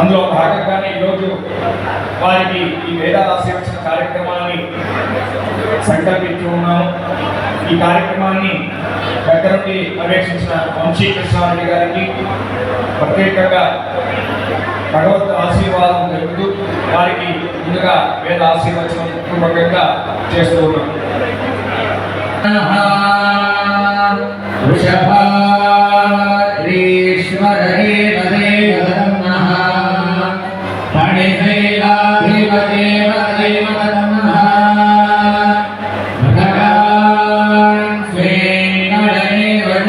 అందులో భాగంగానే ఈరోజు వారికి ఈ వేదాలు ఆశీర్వచన కార్యక్రమాన్ని సంకల్పించి ఉన్నాము. ఈ కార్యక్రమాన్ని దగ్గరకి పర్యవేక్షించిన వంశీ కృష్ణారెడ్డి గారికి ప్రత్యేకంగా భగవత్ ఆశీర్వాదం జరుగుతూ వారికి ముందుగా వేద ఆశీర్వచనం పూర్వకంగా చేస్తూ ఉన్నాం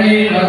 Amen.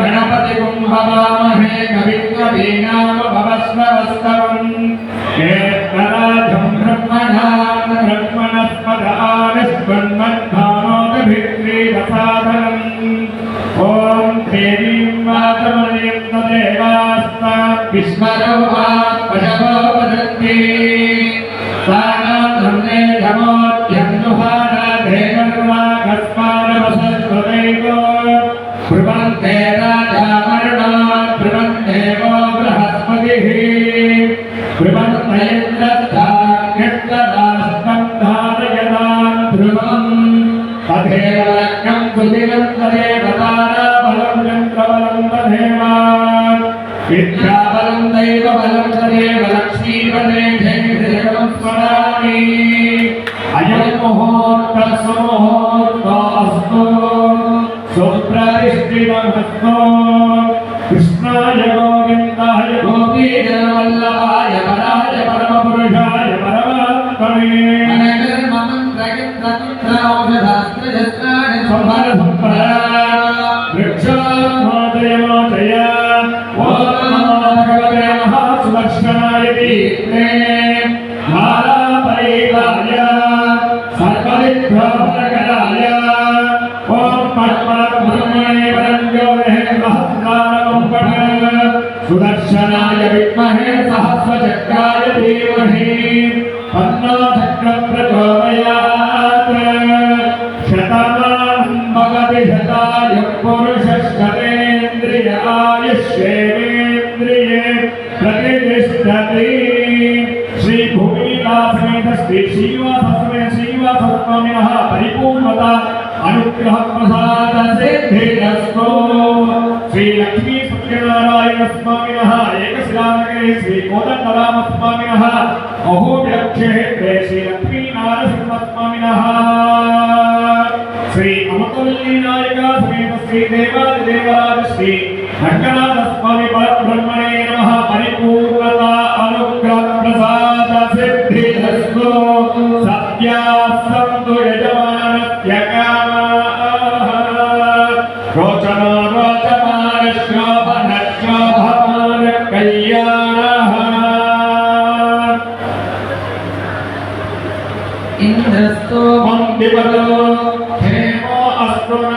गणपतिगुम्भवामहे कवित्ववीणामभवस्वस्तवम् ब्रह्मणा ഹൃദയങ്ങളെ సంరక్షణాయ విష్ణే మాలా పరివాయ సర్వవిభ్రమ శ్రీ లక్ష్మీ సత్యనారాయణ స్వామిన ఏకశిలానగరే శ్రీ కోదండరామ స్వామిన బహువ్యక్షేత్రే శ్రీ లక్ష్మీ నారసింహ అనుగ్రహ ప్రసాద సిద్ధిరస్తో సత్యాసంతుయ ఇంద్రస్తోభం విపదో హేమో అస్త్రుణ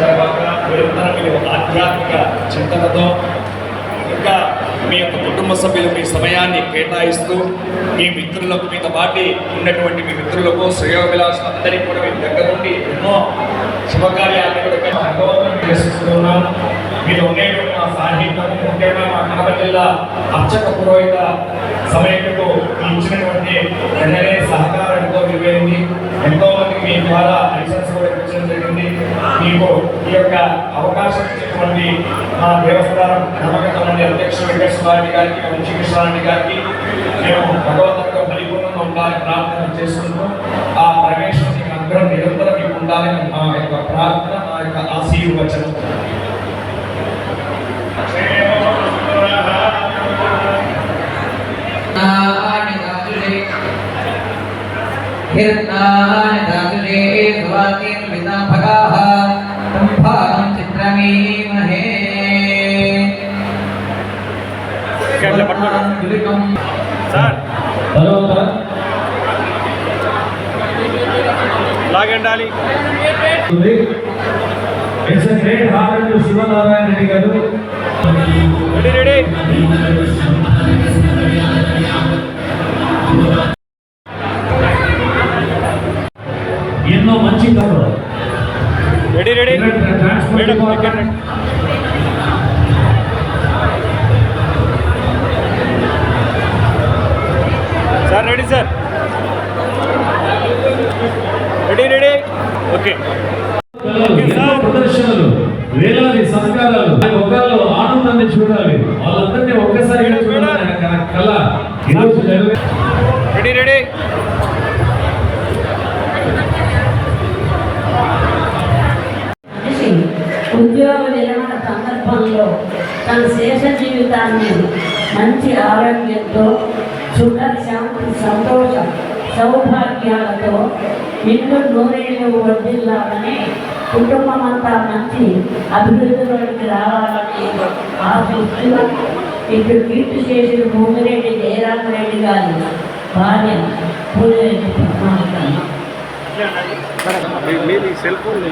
తర్వాత నిరంతరం మీరు ఆధ్యాత్మిక చింతనతో ఇంకా మీ యొక్క కుటుంబ సభ్యులు మీ సమయాన్ని కేటాయిస్తూ మీ మిత్రులకు మీతో పాటి ఉన్నటువంటి మీ మిత్రులకు శ్రేయోభిలాష అందరికీ కూడా మీ దగ్గర నుండి ఎన్నో శుభకార్యాలను కూడా భగవంతుని దర్శిస్తున్నాం మీరు ఉండేటువంటి మా సాహిత్యం ముఖ్యంగా మా కడప జిల్లా అర్చక పురోహిత సమయంలో ఇచ్చినటువంటి వెంటనే సహకారం ఎంతో విలువైంది ఎంతో మందికి మీ ద్వారా లైసెన్స్ కూడా మీకు ఈ యొక్క అవకాశం ఇచ్చినటువంటి మా దేవస్థానం నమ్మకం మంది అధ్యక్షుడు వెంకటేశ్వర రెడ్డి గారికి వంశీ కృష్ణారెడ్డి గారికి మేము భగవంతుడితో పరిపూర్ణంగా ఉండాలని ప్రార్థన చేసుకుంటూ ఆ పరమేశ్వరుని అనుగ్రహం నిరంతరం మీకు ఉండాలని మా యొక్క ప్రార్థన మా యొక్క ఆశీర్వచనం नानि दासुरे कीर्तनानि दासुरे स्वातीन् विदाभगाः सम्भागं चित्रमीमहे दुलिकम् సార్ తర్వాత లాగండాలి ఉంది. It's a great honor to Sivanarayana Reddy గారు ready ready sir ready sir. Ready ready. Okay. ప్రదర్శనలు వేలాది సత్కారాలు ఒకళ్ళు ఆనందాన్ని చూడాలి. వాళ్ళందరినీ ఒక్కసారి కళ. ఈరోజు రెడీ రెడీ. జీవితాన్ని మంచి ఆరోగ్యంతో సుఖ శాంతి సంతోషం సౌభాగ్యాలతో నిండు నూరేళ్ళు వర్ధిల్లాలని కుటుంబం అంతా మంచి అభివృద్ధిలోకి రావాలని ఆశిస్తూ ఇటు కీర్తి చేసిన భూమిరెడ్డి జయరామరెడ్డి గారి భార్య పూజరెడ్డి పద్మావతి మీ cell phone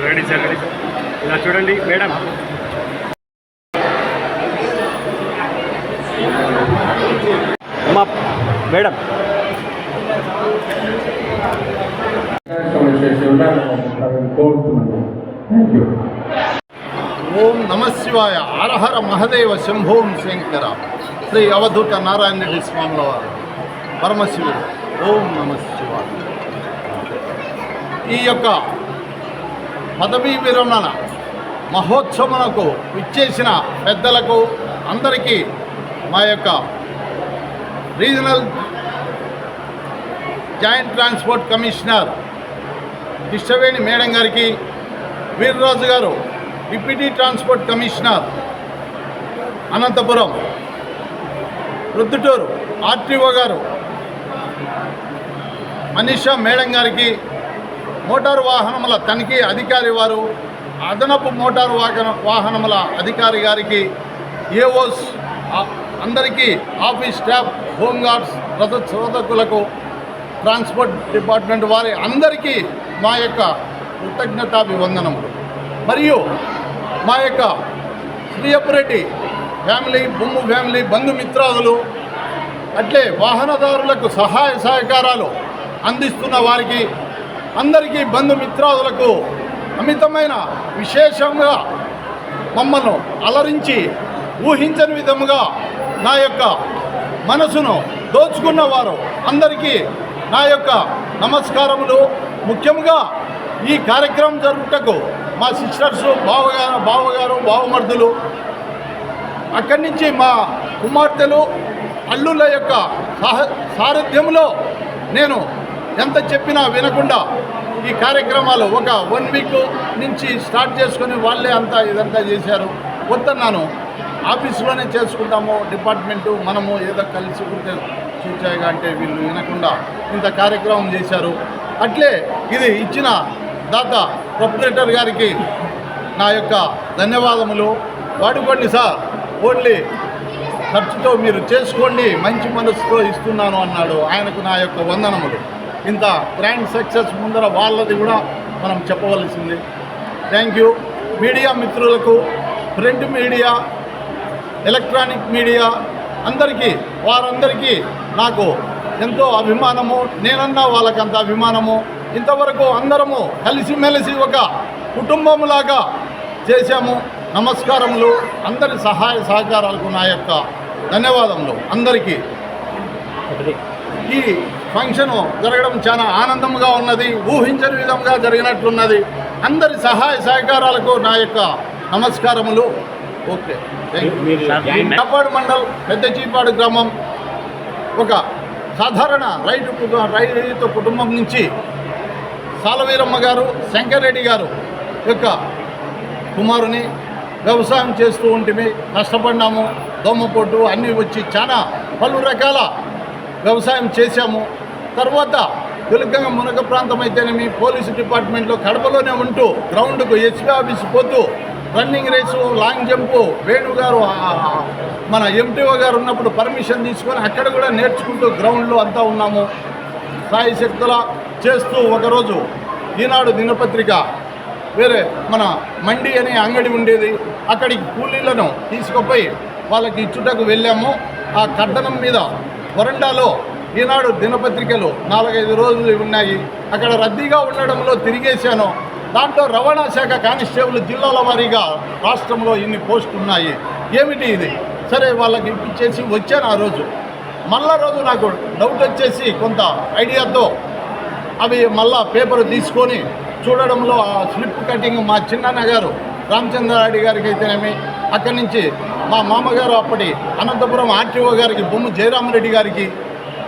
sir ready sir ready ఇలా చూడండి మేడం. అమ్మా మేడం. ఓం నమ శివాయ హరహర మహదేవ శంభోం శంకర శ్రీ అవధూత నారాయణ రెడ్డి స్వాముల వారు పరమశివుడు. ఓం నమ శివాయ. ఈ యొక్క పదవీ విరమణ మహోత్సవమునకు ఇచ్చేసిన పెద్దలకు అందరికీ మా యొక్క regional joint transport commissioner Krishnaveni madam గారికి వీర్రాజు గారు deputy transport commissioner Anantapur Proddatur RTO గారు మనీషా మేడం గారికి మోటారు వాహనముల తనిఖీ అధికారి వారు అదనపు మోటారు వాహన వాహనముల అధికారి గారికి ఏఓస్ అందరికీ ఆఫీస్ స్టాఫ్ హోంగార్డ్స్ రథ శోధకులకు ట్రాన్స్పోర్ట్ డిపార్ట్మెంట్ వారి అందరికీ మా యొక్క కృతజ్ఞతాభివందనములు మరియు మా యొక్క శ్రీయపురెడ్డి ఫ్యామిలీ బొమ్ము ఫ్యామిలీ బంధుమిత్రాదులు అట్లే వాహనదారులకు సహాయ సహకారాలు అందిస్తున్న వారికి అందరికీ బంధుమిత్రాదులకు అమితమైన విశేషంగా మమ్మల్ని అలరించి ఊహించని విధముగా నా యొక్క మనసును దోచుకున్న వారు అందరికీ నా యొక్క నమస్కారములు. ముఖ్యంగా ఈ కార్యక్రమం జరుగుటకు మా సిస్టర్స్ బావగారు బావగారు బావమర్దులు అక్కడి నుంచి మా కుమార్తెలు అల్లుల యొక్క సహ సారథ్యంలో నేను ఎంత చెప్పినా వినకుండా ఈ కార్యక్రమాలు ఒక వన్ వీక్ నుంచి స్టార్ట్ చేసుకొని వాళ్ళే అంతా ఇదంతా చేశారు. వద్దన్నాను. ఆఫీసులోనే చేసుకుంటాము డిపార్ట్మెంటు మనము ఏదో కలిసి ఉంటే చూచాయిగా అంటే వీళ్ళు వినకుండా ఇంత కార్యక్రమం చేశారు. అట్లే ఇది ఇచ్చిన దాత ప్రొపరేటర్ గారికి నా యొక్క ధన్యవాదములు. వాడుకోండి సార్ ఓన్లీ ఖర్చుతో మీరు చేసుకోండి మంచి మనసుతో ఇస్తున్నాను అన్నాడు. ఆయనకు నా యొక్క వందనములు. ఇంత గ్రాండ్ సక్సెస్ ముందర వాళ్ళది కూడా మనం చెప్పవలసింది. థ్యాంక్ యూ మీడియా మిత్రులకు ప్రింట్ మీడియా ఎలక్ట్రానిక్ మీడియా అందరికీ వారందరికీ నాకు ఎంతో అభిమానము నేనన్నా వాళ్ళకంత అభిమానము. ఇంతవరకు అందరము కలిసిమెలిసి ఒక కుటుంబంలాగా చేశాము. నమస్కారములు. అందరి సహాయ సహకారాలకు నా యొక్క ధన్యవాదములు. అందరికీ. ఈ ఫంక్షన్ జరగడం చాలా ఆనందంగా ఉన్నది ఊహించని విధంగా జరిగినట్లున్నది. అందరి సహాయ సహకారాలకు నా యొక్క నమస్కారములు. ఓకే కాపాడు మండల్ పెద్ద చీపాడు గ్రామం ఒక సాధారణ రైతు రైతు కుటుంబం నుంచి సాలవీరమ్మ గారు శంకర్రెడ్డి గారు యొక్క కుమారుని వ్యవసాయం చేస్తూ ఉంటిమి కష్టపడినాము దోమపోటు అన్నీ వచ్చి చాలా పలు రకాల వ్యవసాయం చేశాము. తర్వాత వెలుగంగా మునగ ప్రాంతం అయితేనేమి పోలీసు డిపార్ట్మెంట్లో కడపలోనే ఉంటూ గ్రౌండ్కు ఎస్పీ ఆఫీస్ పోతూ running race long jump Venu గారు మన ఎంటీఓ గారు ఉన్నప్పుడు పర్మిషన్ తీసుకొని అక్కడ కూడా నేర్చుకుంటూ గ్రౌండ్లో అంతా ఉన్నాము. సాయి శక్తుల చేస్తూ ఒకరోజు ఈనాడు దినపత్రిక వేరే మన మండి అనే అంగడి ఉండేది. అక్కడికి కూలీలను తీసుకుపోయి వాళ్ళకి ఇచ్చుటకు వెళ్ళాము. ఆ కడ్డనం మీద వరండాలో ఈనాడు దినపత్రికలు నాలుగైదు రోజులు ఉన్నాయి. అక్కడ రద్దీగా ఉండడంలో తిరిగేశాను. దాంట్లో రవాణా శాఖ కానిస్టేబుల్ జిల్లాల వారీగా రాష్ట్రంలో ఇన్ని పోస్టులు ఉన్నాయి. ఏమిటి ఇది? సరే వాళ్ళకి ఇప్పించేసి వచ్చాను ఆ రోజు. మళ్ళా రోజు నాకు డౌట్ వచ్చేసి కొంత ఐడియాతో అవి మళ్ళా పేపర్ తీసుకొని చూడడంలో ఆ స్లిప్ కటింగ్ మా చిన్నాన్న గారు రామచంద్రారెడ్డి గారికి అయితేనేమి అక్కడి నుంచి మా మామగారు అప్పటి అనంతపురం ఆర్టీఓ గారికి బొమ్మ జయరామరెడ్డి గారికి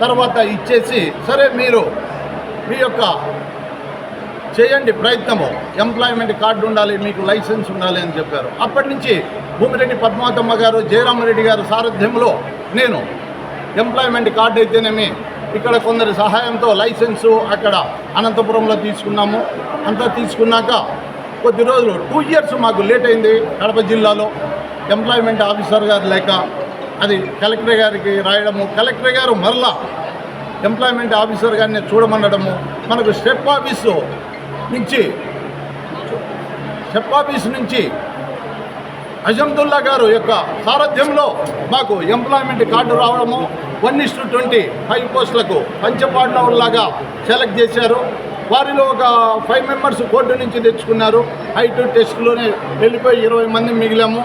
తర్వాత ఇచ్చేసి సరే మీరు మీ యొక్క చేయండి ప్రయత్నము. ఎంప్లాయ్మెంట్ కార్డు ఉండాలి మీకు లైసెన్స్ ఉండాలి అని చెప్పారు. అప్పటి నుంచి భూమిరెడ్డి పద్మావతమ్మ గారు జయరామరెడ్డి గారు సారథ్యంలో నేను ఎంప్లాయ్మెంట్ కార్డు అయితేనేమి ఇక్కడ కొందరి సహాయంతో లైసెన్సు అక్కడ అనంతపురంలో తీసుకున్నాము. అంతా తీసుకున్నాక కొద్ది రోజులు టూ ఇయర్స్ మాకు లేట్ అయింది కడప జిల్లాలో. ఎంప్లాయ్మెంట్ ఆఫీసర్ గారు లేక అది కలెక్టర్ గారికి రాయడము కలెక్టర్ గారు మరలా ఎంప్లాయ్మెంట్ ఆఫీసర్ గారిని చూడమనడము మనకు స్టెప్ ఆఫీసు నుంచి స్టెప్ ఆఫీస్ నుంచి అజంతుల్లా గారు యొక్క సారథ్యంలో మాకు ఎంప్లాయ్మెంట్ కార్డు రావడము one is to twenty five పోస్టులకు పంచపాండవుల్లాగా సెలెక్ట్ చేశారు. వారిలో ఒక ఫైవ్ మెంబర్స్ కోర్టు నుంచి తెచ్చుకున్నారు. హైట్ టెస్ట్లోనే వెళ్ళిపోయి ఇరవై మంది మిగిలాము.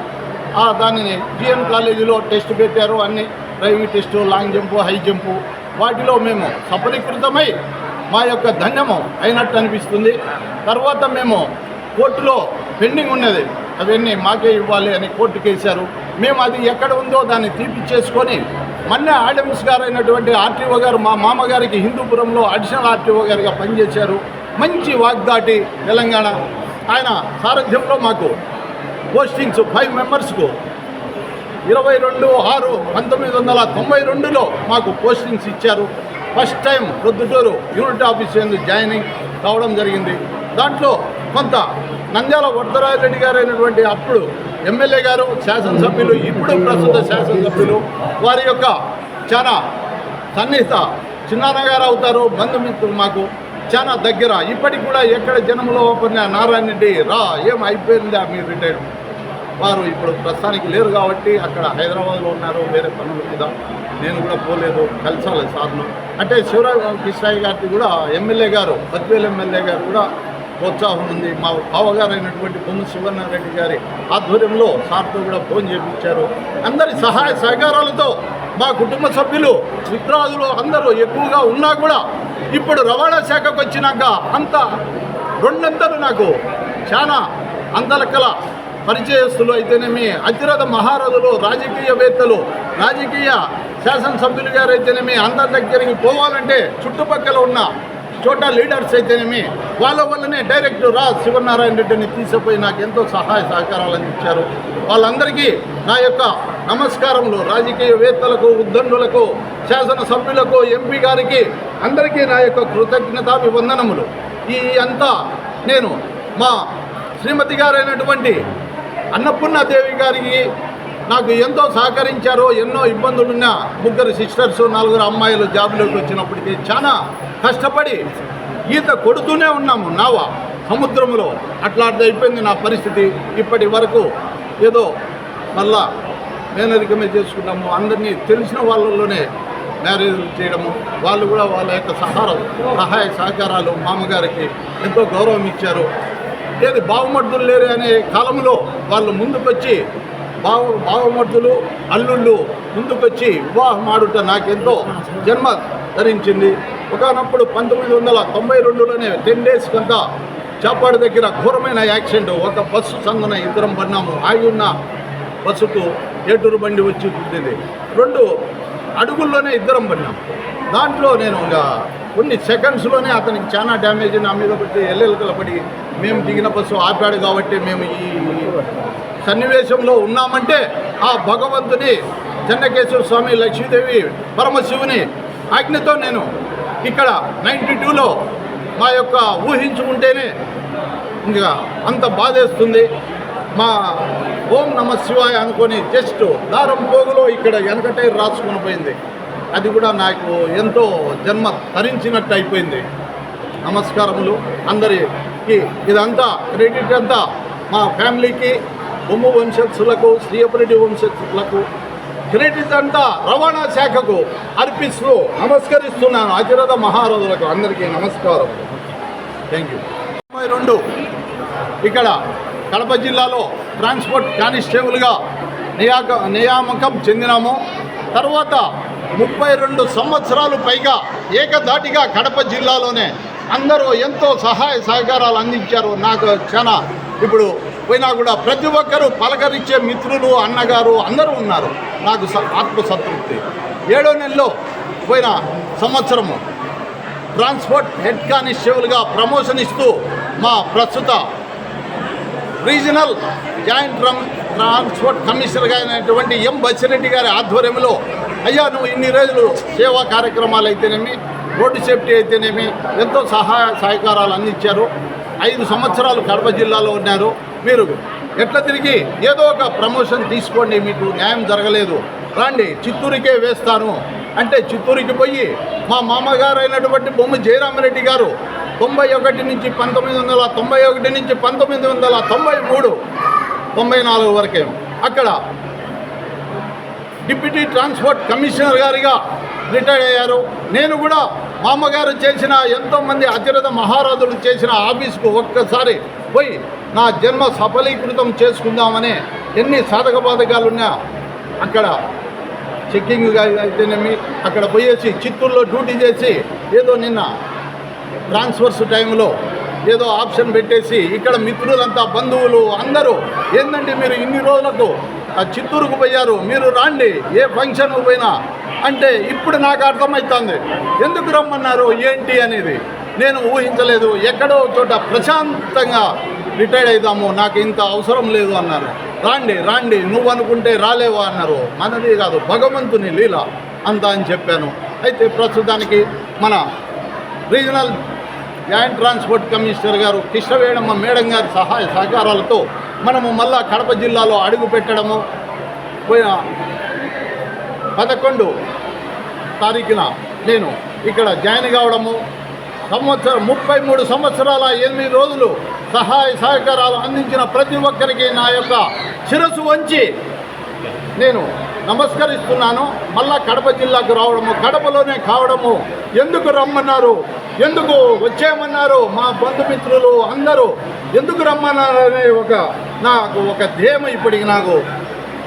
దానిని జిఎం కాలేజీలో టెస్ట్ పెట్టారు అన్ని private test long jump high jump. వాటిలో మేము సఫలీకృతమై మా యొక్క ధన్యము అయినట్టు అనిపిస్తుంది. తర్వాత మేము కోర్టులో పెండింగ్ ఉన్నది. అవన్నీ మాకే ఇవ్వాలి అని కోర్టుకి వేశారు. మేము అది ఎక్కడ ఉందో దాన్ని తీపిచ్చేసుకొని మొన్న ఆడమ్స్ గారు అయినటువంటి ఆర్టీఓ గారు మా మామగారికి హిందూపురంలో అడిషనల్ ఆర్టీఓ గారిగా పనిచేశారు. మంచి వాగ్దాటి తెలంగాణ. ఆయన సారథ్యంలో మాకు పోస్టింగ్స్ ఫైవ్ మెంబర్స్కు ఇరవై రెండు ఆరు పంతొమ్మిది వందల తొంభై రెండులో మాకు పోస్టింగ్స్ ఇచ్చారు. First time Proddatur unit office ఎందుకు జాయినింగ్ కావడం జరిగింది. దాంట్లో కొంత నంద్యాల వరదరాజరెడ్డి గారు అయినటువంటి అప్పుడు ఎమ్మెల్యే గారు శాసనసభ్యులు ఇప్పుడు ప్రస్తుత శాసనసభ్యులు వారి యొక్క చాలా సన్నిహిత చిన్నాన్నగారు అవుతారు బంధుమిత్రులు మాకు చాలా దగ్గర. ఇప్పటికి కూడా ఎక్కడ జనంలో పడిన నారాయణ రెడ్డి రా ఏం అయిపోయిందా మీరు రిటైర్మెంట్ వారు ఇప్పుడు ప్రస్తుతానికి లేరు కాబట్టి అక్కడ హైదరాబాద్లో ఉన్నారు వేరే పనుల మీద. నేను కూడా పోలేదు కలిసాలి సార్ను. అంటే శివరాజ కిషాయి గారికి కూడా ఎమ్మెల్యే గారు పద్వేల ఎమ్మెల్యే గారు కూడా ప్రోత్సాహం ఉంది. మా బావగారు అయినటువంటి బొమ్మ శివనారెడ్డి గారి ఆధ్వర్యంలో సార్తో కూడా ఫోన్ చేయించారు అందరి సహాయ సహకారాలతో మా కుటుంబ సభ్యులు మిత్రాదులు అందరూ ఎక్కువగా ఉన్నా కూడా ఇప్పుడు రవాణా శాఖకు వచ్చినాక అంత రెండంతలు నాకు చాలా అందలకల పరిచయస్తులు అయితేనేమి అతిరథ మహారథులు రాజకీయవేత్తలు రాజకీయ శాసనసభ్యులు గారు అయితేనేమి అందరి దగ్గరికి పోవాలంటే చుట్టుపక్కల ఉన్న చోట లీడర్స్ అయితేనేమి వాళ్ళ వల్లనే డైరెక్ట్ రా శివనారాయణ రెడ్డిని తీసుకుపోయి నాకు ఎంతో సహాయ సహకారాలు అందించారు. వాళ్ళందరికీ నా యొక్క నమస్కారములు. రాజకీయవేత్తలకు ఉద్దండులకు శాసనసభ్యులకు ఎంపీ గారికి అందరికీ నా యొక్క కృతజ్ఞతాభివందనములు. ఈ అంతా నేను మా శ్రీమతి గారైనటువంటి అన్నపూర్ణాదేవి గారికి నాకు ఎంతో సహకరించారు ఎన్నో ఇబ్బందులున్న ముగ్గురు సిస్టర్స్ నలుగురు అమ్మాయిలు జాబ్లోకి వచ్చినప్పటికీ చాలా కష్టపడి ఈత కొడుతూనే ఉన్నాము. నావ సముద్రంలో అట్లాంటిది అయిపోయింది నా పరిస్థితి. ఇప్పటి వరకు ఏదో మళ్ళా మేనరికమే చేసుకున్నాము అందరినీ తెలిసిన వాళ్ళలోనే మ్యారేజ్ చేయడము. వాళ్ళు కూడా వాళ్ళ యొక్క సహారం సహాయ సహకారాలు మామగారికి ఎంతో గౌరవం ఇచ్చారు. ఏది బావమర్దులు లేరు అనే కాలంలో వాళ్ళు ముందుకొచ్చి బావ బావమర్దులు అల్లుళ్ళు ముందుకొచ్చి వివాహం ఆడుట నాకెంతో జన్మ ధరించింది. ఒకనప్పుడు పంతొమ్మిది వందల తొంభై రెండులోనే టెన్ డేస్ కంతా చాపాడు దగ్గర ఘోరమైన యాక్సిడెంట్. ఒక బస్సు సందున ఇద్దరం పడినాము. ఆగి ఉన్న బస్సుకు ఏటూరు బండి వచ్చి గుద్దింది. రెండు అడుగుల్లోనే ఇద్దరం పడినాము దాంట్లో నేను ఇంకా కొన్ని సెకండ్స్లోనే అతనికి చాలా డ్యామేజ్ నా మీద పట్టి ఎల్లెలకల పడి మేము దిగిన బస్సు ఆపాడు కాబట్టి మేము ఈ సన్నివేశంలో ఉన్నామంటే ఆ భగవంతుని చెన్నకేశ్వర స్వామి లక్ష్మీదేవి పరమశివుని ఆజ్ఞతో నేను ఇక్కడ నైంటీ టూలో మా యొక్క ఊహించుకుంటేనే ఇంకా అంత బాధేస్తుంది. మా ఓం నమ శివాయ అనుకొని జస్ట్ దారం పోగులో ఇక్కడ వెనకటే రాసుకొని పోయింది. అది కూడా నాకు ఎంతో జన్మ తరించినట్టు అయిపోయింది. నమస్కారములు అందరికి. ఇదంతా క్రెడిట్ అంతా మా ఫ్యామిలీకి బొమ్మ వంశస్థులకు శ్రీయపరెడ్డి వంశస్థులకు క్రెడిట్ అంతా రవాణా శాఖకు అర్పిస్తూ నమస్కరిస్తున్నాను. అతిరథ మహారథులకు అందరికీ నమస్కారం. థ్యాంక్ యూ రెండు. ఇక్కడ కడప జిల్లాలో ట్రాన్స్పోర్ట్ కానిస్టేబుల్గా నియాక నియామకం చెందినాము. తర్వాత ముప్పై రెండు సంవత్సరాలు పైగా ఏకధాటిగా కడప జిల్లాలోనే అందరూ ఎంతో సహాయ సహకారాలు అందించారు నాకు చాలా ఇప్పుడు పోయినా కూడా ప్రతి ఒక్కరూ పలకరించే మిత్రులు అన్నగారు అందరూ ఉన్నారు. నాకు స- ఆత్మసంతృప్తి ఏడో నెలలో పోయిన సంవత్సరము ట్రాన్స్పోర్ట్ హెడ్ కానిస్టేబుల్గా ప్రమోషన్ ఇస్తూ మా ప్రస్తుత రీజనల్ జాయింట్ ట్రాన్స్పోర్ట్ కమిషనర్గా అయినటువంటి ఎం. బచ్చిరెడ్డి గారి ఆధ్వర్యంలో అయ్యా నువ్వు ఇన్ని రోజులు సేవా కార్యక్రమాలు అయితేనేమి రోడ్డు సేఫ్టీ అయితేనేమి ఎంతో సహాయ సహకారాలు అందించారు. ఐదు సంవత్సరాలు కడప జిల్లాలో ఉన్నారు. మీరు ఎట్లా తిరిగి ఏదో ఒక ప్రమోషన్ తీసుకోండి మీకు న్యాయం జరగలేదు. రండి చిత్తూరుకే వేస్తాను. అంటే చిత్తూరుకి పోయి మా మామగారు అయినటువంటి బొమ్మ జయరామరెడ్డి గారు తొంభై ఒకటి నుంచి పంతొమ్మిది వందల తొంభై ఒకటి నుంచి పంతొమ్మిది వందల తొంభై మూడు తొంభై నాలుగు వరకే. అక్కడ డిప్యూటీ ట్రాన్స్పోర్ట్ కమిషనర్ గారిగా రిటైర్ అయ్యారు. నేను కూడా మా అమ్మగారు చేసిన ఎంతోమంది అతిరథ మహారాజులు చేసిన ఆఫీస్కు ఒక్కసారి పోయి నా జన్మ సఫలీకృతం చేసుకుందామని ఎన్ని సాధక బాధకాలున్నా అక్కడ చెక్కింగ్ అయితేనేమి అక్కడ పోయేసి చిత్తూరులో డ్యూటీ చేసి ఏదో నిన్న ట్రాన్స్ఫర్స్ టైంలో ఏదో ఆప్షన్ పెట్టేసి ఇక్కడ మిత్రులంతా బంధువులు అందరూ ఏంటంటే మీరు ఇన్ని రోజులకు చిత్తూరుకు పోయారు. మీరు రాండి. ఏ ఫంక్షన్కు పోయినా. అంటే ఇప్పుడు నాకు అర్థమవుతుంది ఎందుకు రమ్మన్నారు? ఏంటి అనేది. నేను ఊహించలేదు. ఎక్కడో చోట ప్రశాంతంగా రిటైర్డ్ అవుదాము నాకు ఇంత అవసరం లేదు అన్నారు. రాండి రాండి. నువ్వు అనుకుంటే రాలేవా అన్నారు. మనది కాదు. భగవంతుని లీల అంత అని చెప్పాను. అయితే ప్రస్తుతానికి మన రీజనల్ జాయింట్ ట్రాన్స్పోర్ట్ కమిషనర్ గారు కృష్ణవేణమ్మ మేడం గారి సహాయ సహకారాలతో మనము మళ్ళా కడప జిల్లాలో అడుగు పెట్టడము. పోయిన పదకొండు తారీఖున నేను ఇక్కడ జాయిన్ కావడము. సంవత్సరం ముప్పై మూడు సంవత్సరాల ఎనిమిది రోజులు సహాయ సహకారాలు అందించిన ప్రతి ఒక్కరికి నా యొక్క శిరస్సు వంచి నేను నమస్కరిస్తున్నాను. మళ్ళా కడప జిల్లాకు రావడము కడపలోనే కావడము. ఎందుకు రమ్మన్నారు? ఎందుకు వచ్చేయమన్నారు? మా బంధుమిత్రులు అందరూ ఎందుకు రమ్మన్నారు అనే ఒక నాకు ఒక ధ్యేయం ఇప్పటికి నాకు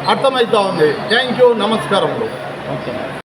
అర్థమవుతా ఉంది. Thank you. నమస్కారములు.